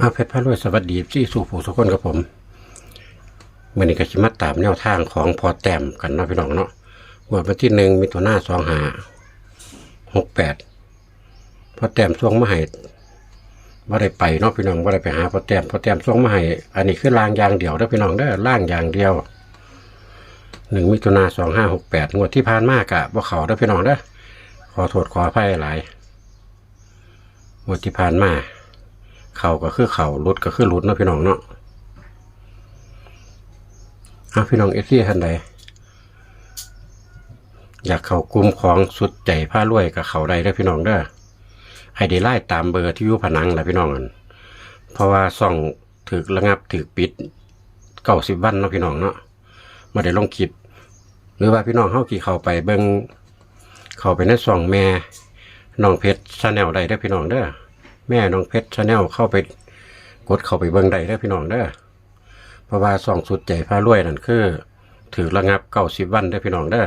อาเพชรพระรวยสวัสดีที่สู่ผู้ทุกคนกับผมเมื่อนี้ก็ชิมาตามแนวทางของพอแต้มกันเนาะพี่น้องเนาะวดวันที่หนึ่งมีตัวหน้าสองหาหกแปดพอแต้มช่วงมาให้ว่าได้ไปเนาะพี่น้องว่าได้ไปหาพอแต้มพอแต้มช่วงมาให้อันนี้คือล่างยางเดียวเด้อพี่น้องเด้อล่างยางเดียวหนึ่งมิถุนาสองห้าหกแปดงวดที่ผ่านมากะว่าเขาเด้อพี่น้องเด้อขอโทษขออภัยหลายงวดที่ผ่านมา เข่าก็คือเข่ารุดก็คือรุดเนาะพี่น้องเนาะเอาพี่น้องเอซี่ท่านใดอยากเข้ากลุ่มของสุดใจผ้ารวยกับเข่าใดได้พี่น้องเด้อให้ได้ไล่ตามเบอร์ที่อยู่ผนังแหละพี่น้องกันเพราะว่าซ่องถึกระงับถึกปิดเก้าสิบวันเนาะพี่น้องเนาะมาได้ลงคลิป หรือว่าพี่น้องเข้ากี่เข้าไปเบิงเข้าไปในซ่องแม่น้องเพชรชาแนลใดได้พี่น้องเด้อ แม่น้องเพชรชาแนลเข้าไปกดเข้าไปเบิ่งได้เด้พี่น้องเด้อเพราะว่าส่องสุดใจพารวยนั่นคือ ถือระงับเก้าสิบวันเด้พี่น้องเด้อ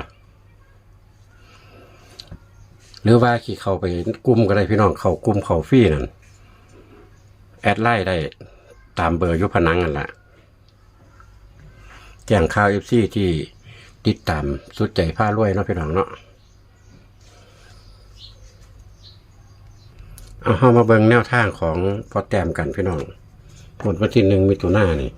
หรือว่าขี่เข้าไปกลุ่มก็ได้พี่น้องเข้ากลุ่มเข้าฟรีนั่นแอดไลน์ได้ตามเบอร์ยุพนังนั่นแหละแจ้งข่าวเอฟซีที่ติดตามสุดใจพารวยเนาะพี่น้องเนาะ เอาเข้ามาเบิ่งแนวทางของพอแต้มกันพี่น้องหมดวันที่หนึ่งมิถุนายนนี่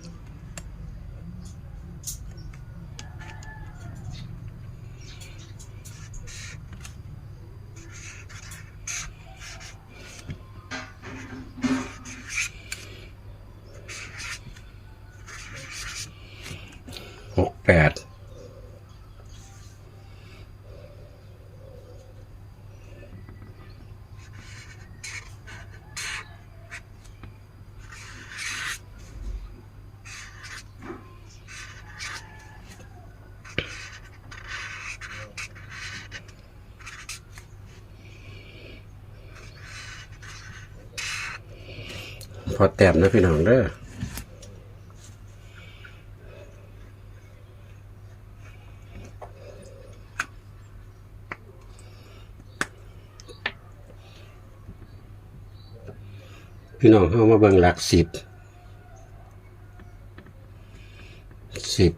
หกแปด พอแต้มนะพี่น้องเด้อพี่น้องเข้ามาเบิ่งหลักสิบสิบ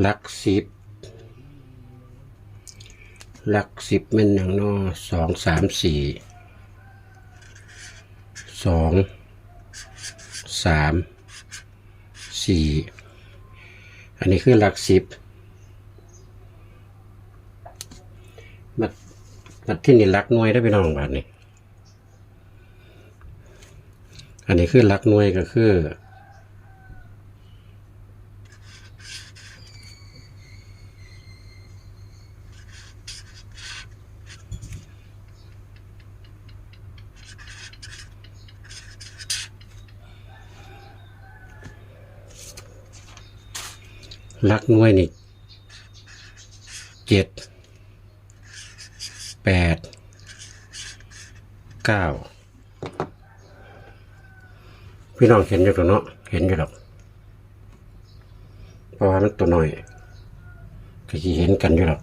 หลักสิบหลักสิบเป็นอย่างนอสองสามสี่สองสามสี่อันนี้คือหลักสิบบัดบัดที่นี่หลักหน่วยได้ไปน้องบัดนี่อันนี้คือหลักหน่วยก็คือ ลักน้วยนี่เจ็ดแปดเก้าพี่น้องเห็นอยู่ตรงเนาะเห็นอยู่หรอกเพราะว่ามันตัวน้อยก็จะเห็นกันอยู่หรอก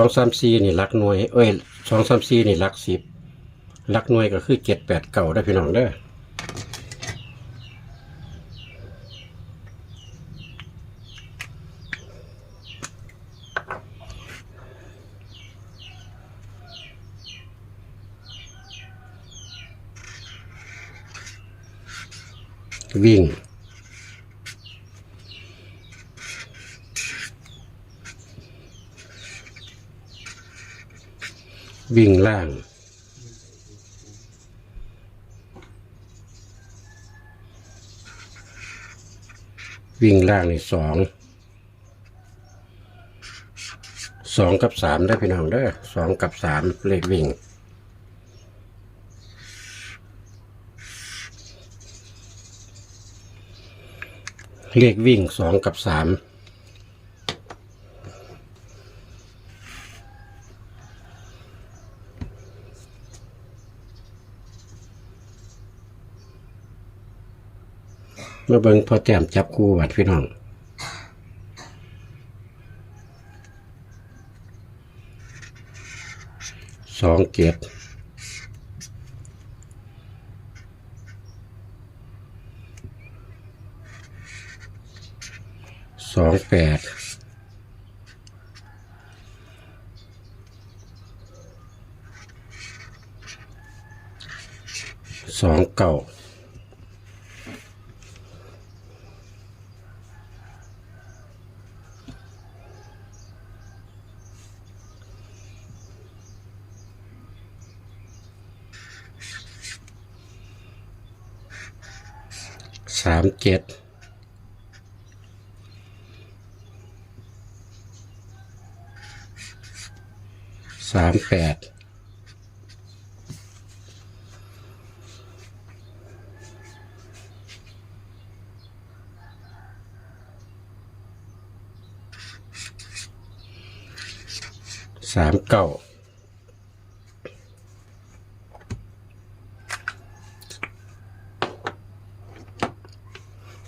องสามสี่นี่ลักหน่วย เอ้ยสองสามสี่นี่ลักสิบลักหน่วยก็คือเจ็ดแปดเก้าได้พี่น้องเด้อวิ่ง วิ่งล่าง วิ่งล่างนี่สองสองกับสามได้พี่น้องเด้อสองกับสามเลขวิ่งเรียกวิ่งสองกับสาม มาเบิ่งพอแต้มจับคู่วัดพี่น้องสองเกียรสองแปดสองเก้าสามเจ็ดสามแปดสามเก้า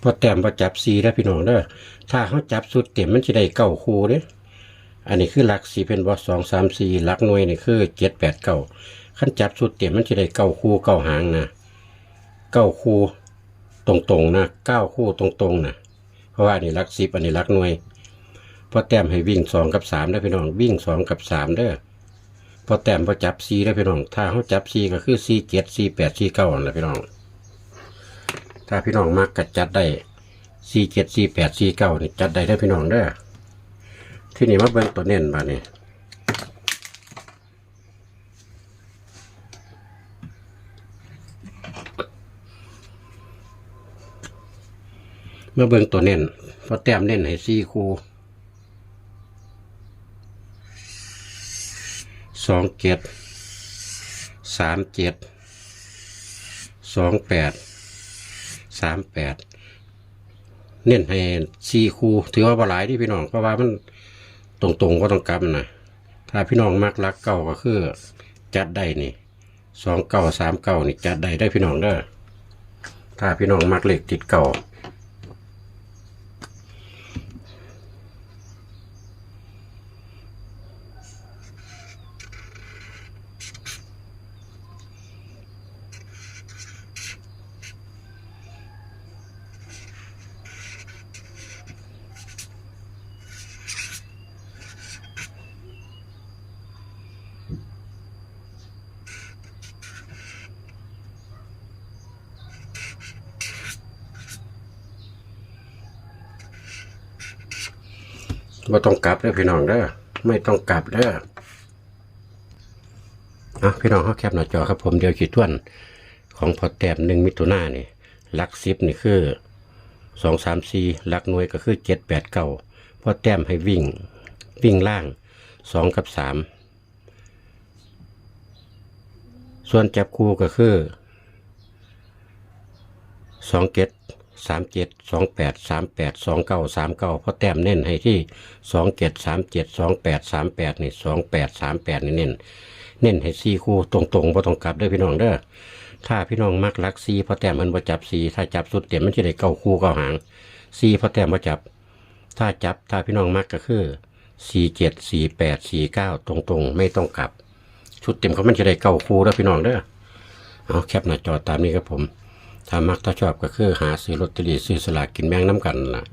อแต้มประจับสีแล้วพี่น้องเด้อถ้าเขาจับสุดเต็มมันจะได้เก้าคูเด้ออันนี้คือหลักสี่เป็นบอสองสามสี่หลักหน่วยนี่คือเจ็ดแปดเก้าขั้นจับสุดเต็มมันจะได้เก้าคูเก้าหางนะเก้าคูตรงๆนะเก้าคู่ตรงๆนะเพราะว่านนี้หลักสิบอันนี้หลักหน่วยพอแต้มให้วิ่งสองกับสามได้พี่น้องวิ่งสองกับสามเด้อพอแต้มพอจับซีได้พี่น้องถ้าเขาจับซีก็คือซีเจ็ดซีแปดซีเก้านั่นแหละพี่น้อง ถ้าพี่น้องมักกัดจัดได้สี่เจ็ดสี่แปดสี่เก้านี่จัดได้ได้อพี่น้องเด้อที่นี่มาเบิ่งตัวเน้นบานี่มาเบิ่งตัวเน้นเพราะแต้มเน้นให้สี่คูสองเจ็ดสามเจ็ดสองแปด สามแปดเน้นให้สี่คู่ ถือว่าบ่หลายที่พี่น้องเพราะว่ามันตรงๆก็ต้องกลับนะถ้าพี่น้องมักรักเก่าก็คือ จัดได้นี่สองเก่าสามเก่านี่จัดได้ได้พี่น้องเด้อถ้าพี่น้องมักเหล็กติดเก่า ไม่ต้องกลับเด้อพี่น้องเด้อไม่ต้องกลับเด้ออะพี่น้องเขาแคปหน้าจอครับผมเดียวขีดท้วน ของพอแต้มหนึ่งมิถุนานี่ลักสิบนี่คือสองสามสี่ลักหน่วยก็คือเจ็ดแปดเก้าพอแต้มให้วิ่ง วิ่งล่างสองกับสามส่วนจับคู่ก็คือสองเจ็ด สามเจ็ดสองแปดสามแปดสองเก้าสามเก้าพอแต้มเน้นให้ที่สองเจ็ดสามเจ็ดสองแปดสามแปดนี่สองแปดสามแปดนี่เน้นเน้นให้ซีคู่ตรงๆบ่ต้องกลับเด้อพี่น้องเด้อถ้าพี่น้องมักลักซีพอแต้มมันบ่จับซีถ้าจับสุดเต็มมันจะได้เก้าคู่เก้าหางซีพอแต้มบ่จับ ถ้าจับถ้าพี่น้องมักก็คือสี่เจ็ดสี่แปดสี่เก้าตรงๆ ไม่ต้องกลับ ชุดเต็มเขามันจะได้เก้าคู่แล้วพี่น้องเด้อเอาแคปหน้าจอตามนี้ครับผม ถ้ามักถ้าชอบก็คือหาซื้อลอตเตอรี่ซื้อสลากกินแบ่งน้ำกันนะ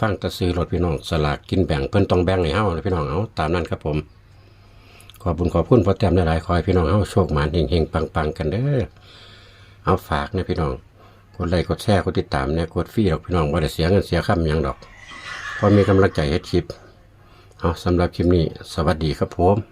ฟังแตะซื้อรถพี่น้องสลากกินแบ่งเพิ่นต้องแบ่งให้เฮาพี่น้องเอาตามนั้นครับผม ขอบุญขอบคุณพอแต้มหลายๆขอให้พี่น้องเฮาโชคหมานเฮงๆปังๆกันเด้อเอาฝากนะพี่น้องกดไลค์กดแชร์กดติดตามเนี่ยกดฟรีดอกพี่น้องบ่ได้เสียเงินเสียค่ำยังดอกพอมีกำลังใจเฮ็ดคลิปเอาสำหรับคลิปนี้ สวัสดีครับผม